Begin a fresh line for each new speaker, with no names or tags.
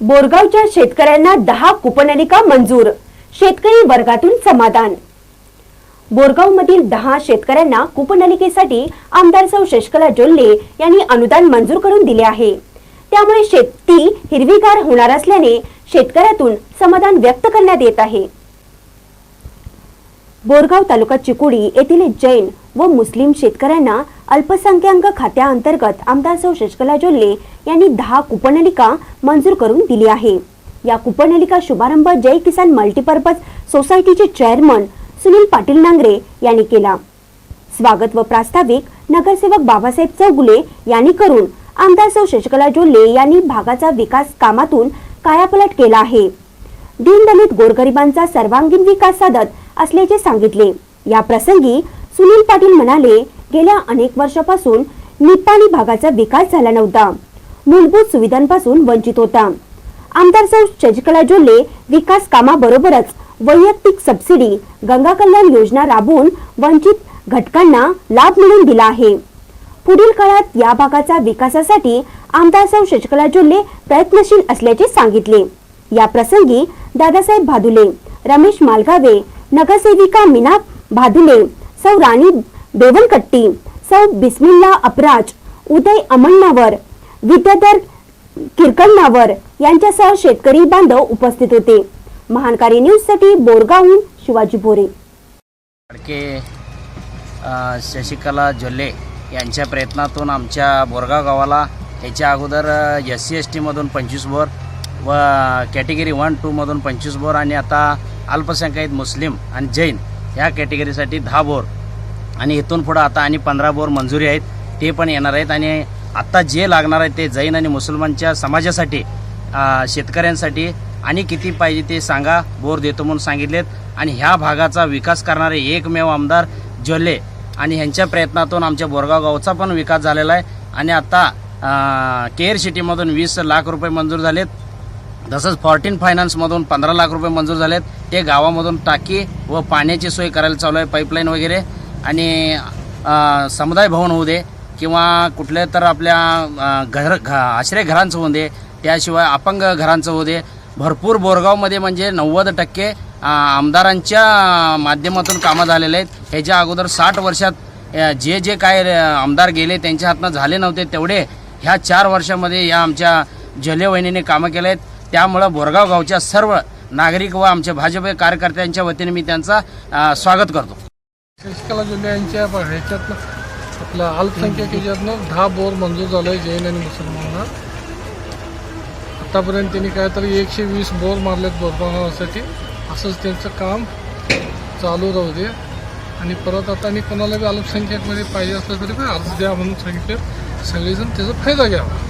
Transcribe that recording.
बोरगावच्या शेतकऱ्यांना दहा कुपनलिका मंजूर. शेतकरी वर्गातून समाधान. बोरगावमधील दहा शेतकऱ्यांना कुपनलिकेसाठी आमदार सौ. शशकला जोल्ले यांनी अनुदान मंजूर करून दिले आहे. त्यामुळे शेती हिरवीगार होणार असल्याने शेतकऱ्यातून समाधान व्यक्त करण्यात येत आहे. बोरगाव तालुका चिकोडी येथील जैन व मुस्लिम शेतकऱ्यांना अल्पसंख्याक खात्याअंतर्गत आमदार सौ शशकला जोल्ले यांनी दहा कुपनलिका मंजूर करून दिली आहे. या कुपनलिका शुभारंभ जय किसान मल्टीपर्पज सोसायटीचे चेअरमन सुनील पाटील नांगरे यांनी केला. स्वागत व प्रास्ताविक नगरसेवक बाबासाहेब चौगुले यांनी करून आमदार सौ शशकला जोल्ले यांनी भागाचा विकास कामातून कायापलट केला आहे. दीनदलित गोरगरिबांचा सर्वांगीण विकास साधत असल्याचे सांगितले. या प्रसंगी सुनील पाटील म्हणाले गेल्या अनेक वर्षापासून निपाणी भागाचा विकास झाला नव्हता. मूलभूत सुविधांपासून वंचित होता. आमदार सौ. शशिकला जोल्ले विकास कामाबरोबरच वैयक्तिक सबसिडी गंगा कल्याण योजना राबवून वंचित घटकांना लाभ मिळवून दिला आहे. पुढील काळात या भागाचा विकासासाठी आमदार सौ. शशिकला जोल्ले प्रयत्नशील असल्याचे सांगितले. या प्रसंगी दादासाहेब भादुले रमेश मालगावे नगरसेविका मीना भादुले सौ. राणी बेवनकट्टी सौ बिस्मिल्ला अपराज उदय अमण्णावर विद्याधर किरकण्णावर यांच्यासह शेतकरी बांधव उपस्थित होते. महानकारी न्यूजसाठी बोरगावहून शिवाजी बोरे
फडके शशिकला जोल्ले यांच्या प्रयत्नातून आमच्या बोरगाव गावाला याच्या अगोदर एस सी एस टीमधून पंचवीस बोर व कॅटेगरी वन टूमधून पंचवीस बोर आणि आता अल्पसंख्याक मुस्लिम आणि जैन ह्या कॅटेगरीसाठी दहा बोर आणि इथून पुढं आता आणि पंधरा बोर मंजुरी आहेत ते पण येणार आहेत. आणि आत्ता जे लागणार आहे ते जैन आणि मुसलमानच्या समाजासाठी शेतकऱ्यांसाठी आणि किती पाहिजे ते सांगा बोर देतो म्हणून सांगितलेत. आणि ह्या भागाचा विकास करणारे एकमेव आमदार जोल्ले आणि ह्यांच्या प्रयत्नातून आमच्या बोरगाव गावचा पण विकास झालेला आहे. आणि आता केअर सिटीमधून वीस लाख रुपये मंजूर झालेत. तसंच फॉर्टीन फायनान्समधून पंधरा लाख रुपये मंजूर झालेत. ते गावामधून टाकी व पाण्याची सोय करायला चालू आहे पाईपलाईन वगैरे. आणि समुदाय भवन होऊ दे किंवा कुठल्या तर आपल्या घर घ आश्रय घरांचं होऊ दे त्याशिवाय अपंग घरांचं होऊ दे. भरपूर बोरगावमध्ये म्हणजे नव्वद टक्के आमदारांच्या माध्यमातून कामं झालेले आहेत. ह्याच्या अगोदर साठ वर्षात जे जे काय आमदार गेले त्यांच्या हातनं झाले नव्हते तेवढे ह्या चार वर्षामध्ये या आमच्या जले वहिनीने कामं केले आहेत. त्यामुळं बोरगाव गावच्या सर्व नागरिक व आमच्या भाजप कार्यकर्त्यांच्या वतीने मी त्यांचा स्वागत करतो.
शशिकला जोल्ले यांच्या ह्याच्यातनं आपल्या अल्पसंख्याक ह्याच्यातनं दहा बोर मंजूर झालं आहे जैन आणि मुसलमानांना. आतापर्यंत त्यांनी काहीतरी एकशे वीस बोर मारलेत बोरबासाठी असंच त्यांचं काम चालू राहू दे. आणि परत आता आणि कोणाला बी अल्पसंख्याकमध्ये पाहिजे असलं तरी पण अर्ज द्या म्हणून सांगितले. सगळेजण त्याचा फायदा घ्यावा